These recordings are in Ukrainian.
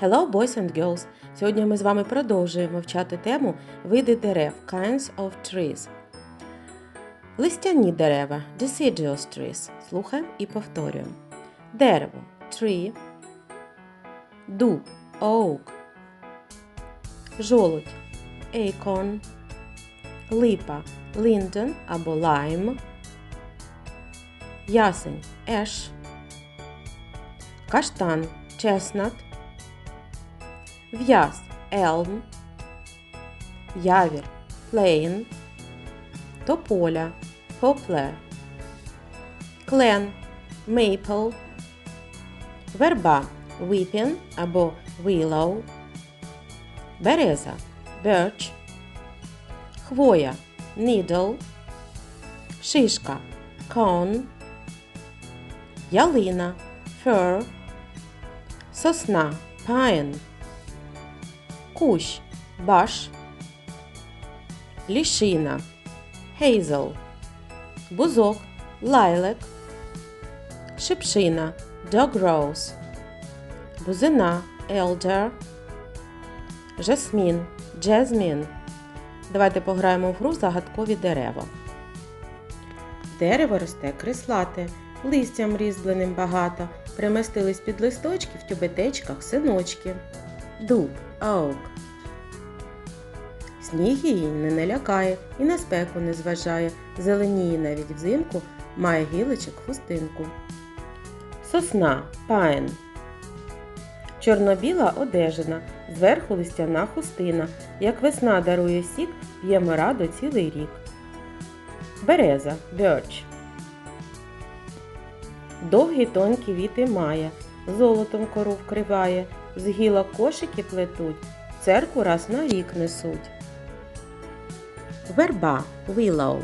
Hello, boys and girls! Сьогодні ми з вами продовжуємо вчати тему види дерев Kinds of trees. Листяні дерева Deciduous trees. Слухаємо і повторюємо. Дерево tree, дуб oak, жолудь acorn, липа linden або lime, ясень ash, каштан chestnut, В'яз elm, явір plane, тополя poplar, клен maple, верба weeping або willow, береза birch, хвоя needle, шишка cone, ялина fir, сосна pine, кущ баш, лішина hazel, бузок lilac, шипшина rose, бузина elder, жасмін jasmine. Давайте пограємо в гру загадкові дерева. Дерево росте крислате, листям різьбленим багато, приместились під листочки в тюбетечках синочки. Дуб оук. Сніг її не налякає і на спеку не зважає, зеленіє навіть взимку, має гілочок хустинку. Сосна пайн. Чорнобіла одежина, зверху листяна хустина. Як весна дарує сік, п'ємо радо цілий рік. Береза birch. Довгі тонкі віти має, золотом кору вкриває, з гілок кошики плетуть, церкву раз на рік несуть. Верба willow.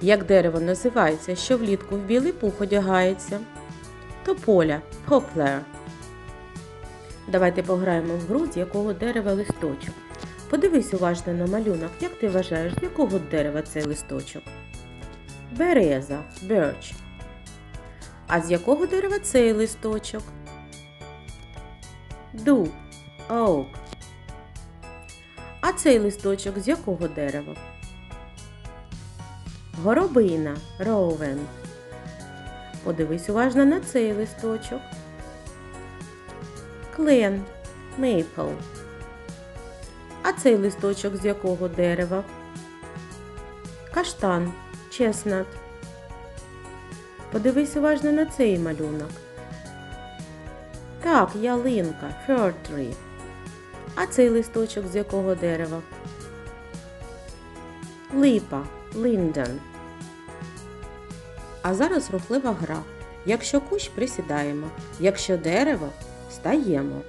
Як дерево називається, що влітку в білий пух одягається. Тополя poplar. Давайте пограємо в гру, з якого дерева листочок. Подивись уважно на малюнок, як ти вважаєш, з якого дерева цей листочок? Береза birch. А з якого дерева цей листочок? Дуб oak. А цей листочок з якого дерева? Горобина rowan. Подивись уважно на цей листочок. Клен maple. А цей листочок з якого дерева? Каштан chestnut. Подивись уважно на цей малюнок. Так, ялинка fir tree. А цей листочок з якого дерева? Липа linden. А зараз рухлива гра. Якщо кущ присідаємо, якщо дерево стаємо.